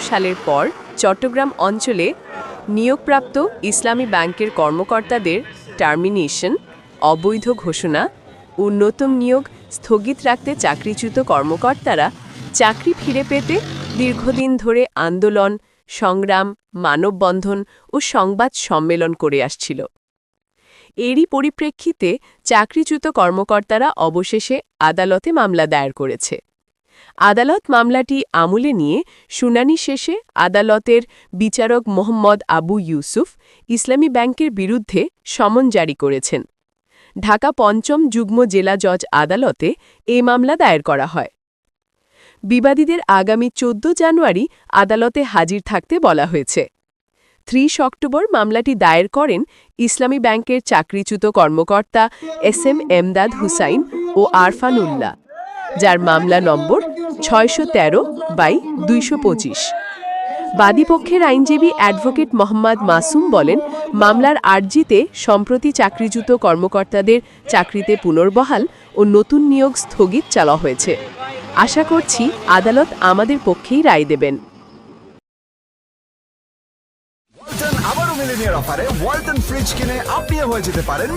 সালের পর চট্টগ্রাম অঞ্চলে নিয়োগপ্রাপ্ত ইসলামী ব্যাংকের কর্মকর্তাদের টার্মিনেশন, অবৈধ ঘোষণা নতুন নিয়োগ স্থগিত রাখতে চাকরিচ্যুত কর্মকর্তারা চাকরি ফিরে পেতে দীর্ঘদিন ধরে আন্দোলন, সংগ্রাম, মানববন্ধন ও সংবাদ সম্মেলন করে আসছিল। এরই পরিপ্রেক্ষিতে চাকরিচ্যুত কর্মকর্তারা অবশেষে আদালতে মামলা দায়ের করেছে। আদালত মামলাটি আমলে নিয়ে শুনানি শেষে আদালতের বিচারক মোহাম্মদ আবু ইউসুফ ইসলামী ব্যাংকের বিরুদ্ধে সমন জারি করেছেন। ঢাকা পঞ্চম যুগ্ম জেলা জজ আদালতে এ মামলা দায়ের করা হয়। বিবাদীদের আগামী চোদ্দ জানুয়ারি আদালতে হাজির থাকতে বলা হয়েছে। ত্রিশ অক্টোবর মামলাটি দায়ের করেন ইসলামী ব্যাংকের চাকরিচ্যুত কর্মকর্তা এস এম এমদাদ হুসাইন ও আরফান উল্লাহ যার মামলা নম্বর ছয়শো তেরো বাই দুইশো পঁচিশ। বাদীপক্ষের আইনজীবী অ্যাডভোকেট মোহাম্মদ মাসুম বলেন, মামলার আর্জিতে সম্প্রতি চাকরিচ্যুত কর্মকর্তাদের চাকরিতে পুনর্বহাল ও নতুন নিয়োগ স্থগিত চালা হয়েছে। আশা করছি আদালত আমাদের পক্ষেই রায় দেবেন। অফারে ফ্রিজ কিনে আপনিও হয়ে যেতে পারেন